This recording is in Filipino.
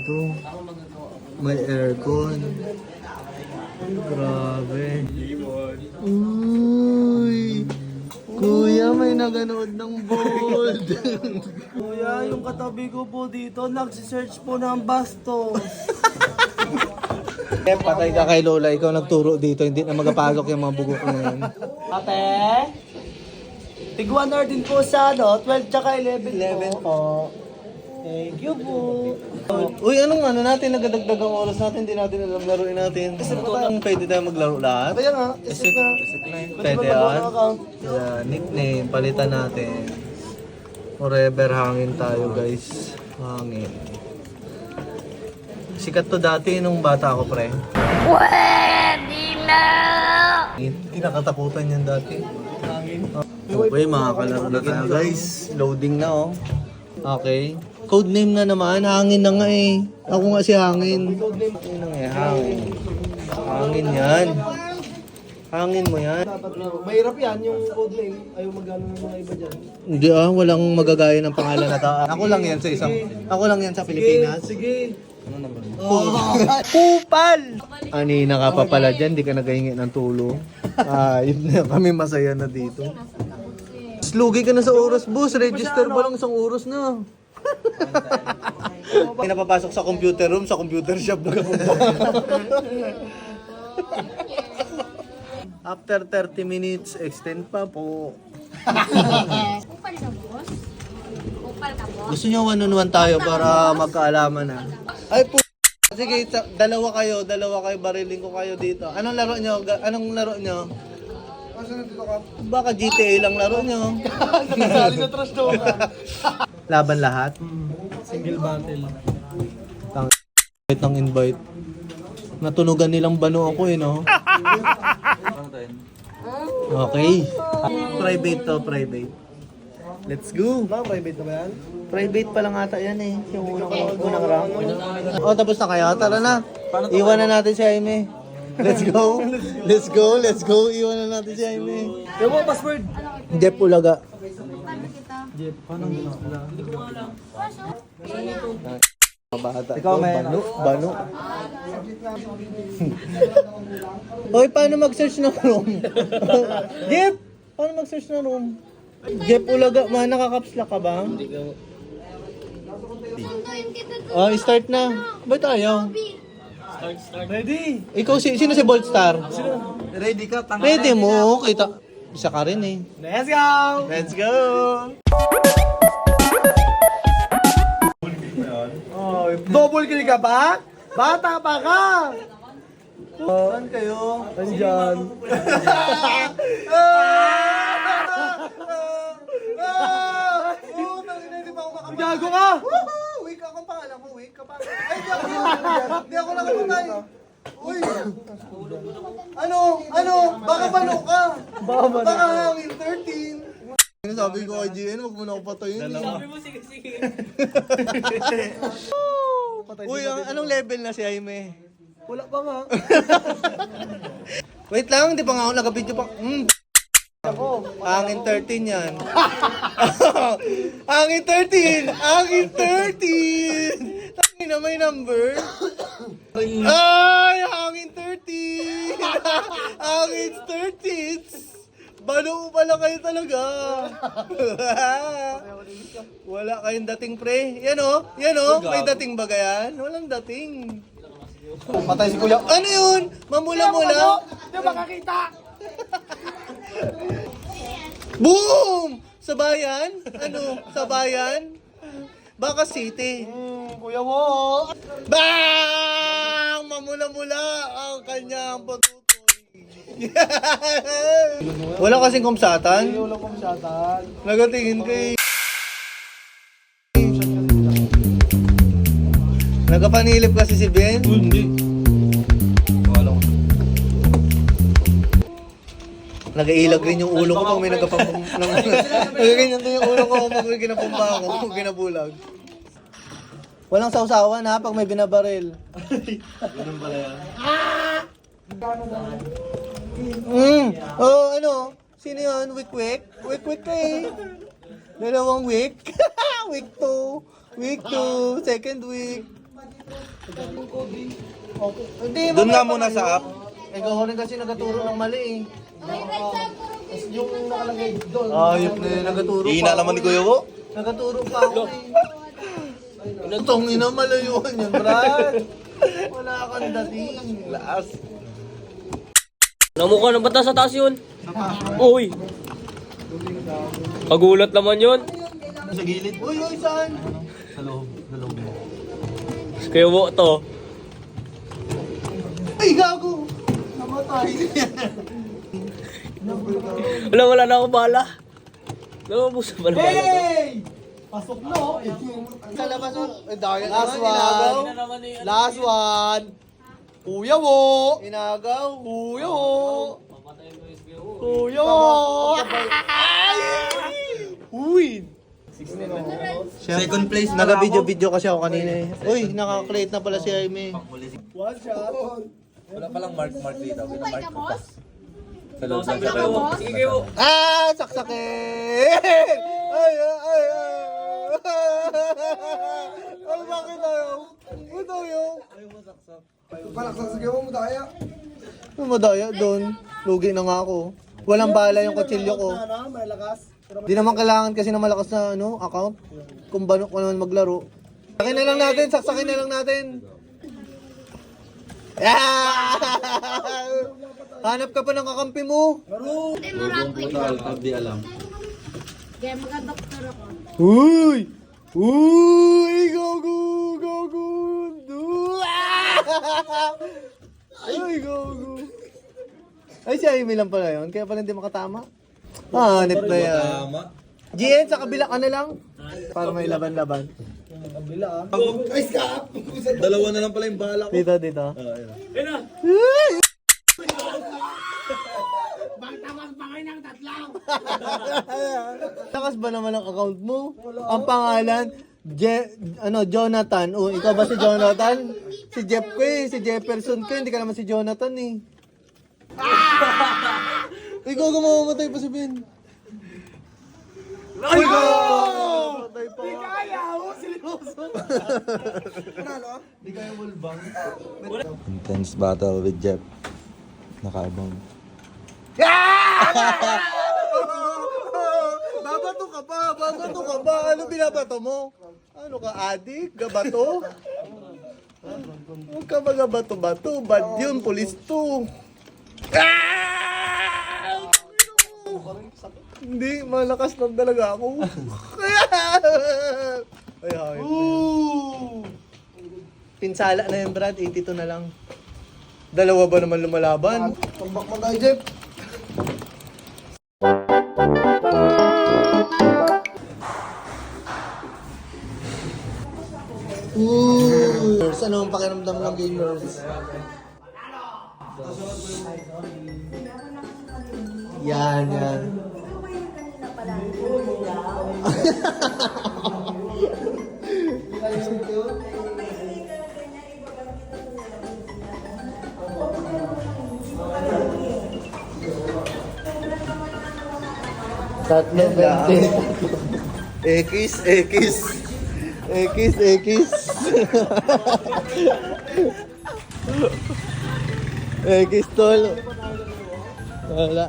dito. May aircon. Grabe. Uy! Kuya, may naganood ng bold. Kuya, yung katabi ko po dito, nagsisearch po ng bastos. eh, patay ka kay Lola. Ikaw nagturo dito. Hindi na magapasok yung mga bugok na yan. Ate? Tig 1 hour din po sa ano, 12 tsaka 11 11 po. Thank you po. Uy, anong ano natin? Nagadagdag ang oras natin. Hindi natin alam laruin natin. Kasi parang pwede tayo maglaro lahat. Kaya nga, isip na. Pwede yan. Yeah, nickname, palitan natin. Forever hangin tayo guys. Hangin. Sikat to dati nung bata ako pre. Pwede na! Hindi nakatakutan yan dati. Hangin. Okay, mga kalaro na tayo guys. Loading na oh. Okay. Codename nga naman, hangin na nga eh. Ako nga si hangin. Hangin na nga eh, hangin. Hangin yan. Hangin mo yan. Dapat laro. Mahirap yan, yung code name. Ayaw magano ng mga iba dyan. Hindi ah, walang magagaya ng pangalan na tao. Ako lang yan sa isang, ako lang yan sa Pilipinas. Sige. Pupal! Anina ka pa pala dyan, di ka nagahingi ng tulong. Ah, yun na, kami masaya na dito. Slugi ka na sa oras, boss. Register pa lang isang oras na. Pinapapasok sa computer room, sa computer shop na After 30 minutes, extend pa po. Kupal ka, boss? Kupal ka, boss? Gusto nyo one on one tayo para magkaalaman na? Ay po. Sige, dalawa kayo, dalawa kayo, bariling ko kayo dito. Anong laro nyo? Ga- Anong laro nyo? Baka GTA lang laro nyo. Nasali sa trash talk. Laban lahat? Single battle. Tang invite ng invite. Natunugan nilang bano ako eh, no? Okay. Private to, private. Let's go. Mga private na ba yan? Private pa lang ata yan eh. Yung unang, unang round. Oh, tapos na kayo? Tara na. Iwan na natin si Jaime. Let's go. Let's go. Let's go. Iwan na natin si Jaime. Yung password. Jeff Ulaga. Jeff, paano ginagawa? Mga bata. Ikaw, to, may- Bano. Bano. Hoy, paano mag-search ng room? Jeff! Paano mag-search ng room? Jeff Ulaga, ma, nakakapsla ka ba? Kita doon. Oh, start na. Ba't ayaw? Ready? Ikaw, si, sino si Boltstar? Ready ka? Tanga. Pwede mo, kita. Isa ka rin eh. Let's go! Let's go! Double kill ka ba? Bata pa ka! Saan kayo? Andyan. Gago ka! Wake ako pangalan ko, wake ka pa. Ay, di ako. Di ako nakatutay. Uy! Ano? Ano? Baka bano ka? Baka ba Baka hangin 13. Sabi ko kay GN, wag mo na ako patayin. Sabi mo, sige, sige. Uy, ang- anong level na si Jaime? Wala pa nga. Wait lang, di pa nga ako nag-video pa. Mm. Hangin 13 yan. Hangin 13! Hangin 13! Tangin na may number. Ay! Hangin 13! hangin 13! Balo pala kayo talaga. Wala kayong dating pre. Yan o, yan o. May dating ba yan? Walang dating. Patay si kuya. Ano yun? Mamula-mula? Di ba kakita? Boom! Sa bayan? Ano? Sa bayan? Baka City. Hmm, kuya mo. Bang! Mamula-mula ang kanyang patutoy. Wala kasing kumsatan. Wala pang shatan. Nagatingin kay... Nagapanilip kasi si Ben. Hindi. Wala ko. Nagailag rin yung ulo ko pag may nagapam... Nagaganyan din yung ulo ko pag may ginapumba ako, pag ginabulag. Walang sausawan ha pag may binabaril. Ganun pala yan. Mm. Oh, ano? Sino yun? Wick Wick ka eh. Dalawang week. week 2. Week 2. Second week. Hindi, Doon nga muna sa app. Ikaw rin kasi nagaturo ng mali eh. Yung nakalagay doon. Ayop na yun, nagaturo pa. Hina naman ni Kuya Wo. Nagaturo pa ako eh. Itong ina, malayuan yun, Brad. Wala kang dating. Laas. Namukha ng bata sa taas yun. Uy! Pagulat naman yun. Sa gilid. Uy, uy, saan? Sa loob, sa loob mo. Kaya mo to. Ay, gago! Namatay. Wala, wala na akong bala. Ba na bala? Hey! Pasok na oh. Sa labas, oh. Last one. Last one. Kuya wo. Inagaw. Kuya wo. Kuya wo. Uy. Second place. Naka-video-video kasi ako kanina eh. Uy, naka-create na pala si Jaime. One shot. Wala palang mark-mark dito. Kupal ka, boss? Sa loob ka, boss? Sige kayo. Ah, saksakin! Ay, ay, ay, ay. Ay, bakit ayaw? Ba't ayaw? Ano madaya doon? Lugi na nga ako. Walang bala yung kutsilyo ko. Ano, may lakas. Di naman kailangan kasi na malakas na ano, account. Kung bano ko naman maglaro. Saksakin na lang natin, saksakin na lang natin. Yeah! Hanap ka pa ng kakampi mo. Hindi mo rank ikaw. Di alam. Kaya magka-doktor ako. Uy! Uy! Gogo! Gogo! Ay, gogo! Ay, si Amy lang pala yun. Kaya pala hindi makatama. Ah, hanip na yan. Tama. GN, sa kabila ka na lang. Para may laban-laban. Dalawa na lang pala yung bala ko. Dito, dito. Ah, ayun. Takas ba naman ang account mo? Ang pangalan, Je, ano, Jonathan. Oh, ikaw ba si Jonathan? Si Jeff ko eh, si Jefferson ko. Hindi ka naman si Jonathan eh. Ikaw gumamatay pa si Ben. Ay, Matay pa. Hindi kaya, oh, seryoso. Hindi kaya mulbang. Intense battle with Jeff. Nakaabang. Babato ka pa, babato ka pa. Ano binabato mo? Ano ka, adik? Gabato? Huwag ka ba gabato-bato? Bad yun, pulis to. Ah! Hindi, malakas lang talaga ako. Ay, ay. Pinsala na yun, Brad. 82 na lang. Dalawa ba naman lumalaban? Tumbak mo tayo, Jeff. Ano ang pakiramdam ng gamers? Yan, yan. Tatlo, 20. Ekis, ekis. Ekis, ekis. Ekis, tol. Wala.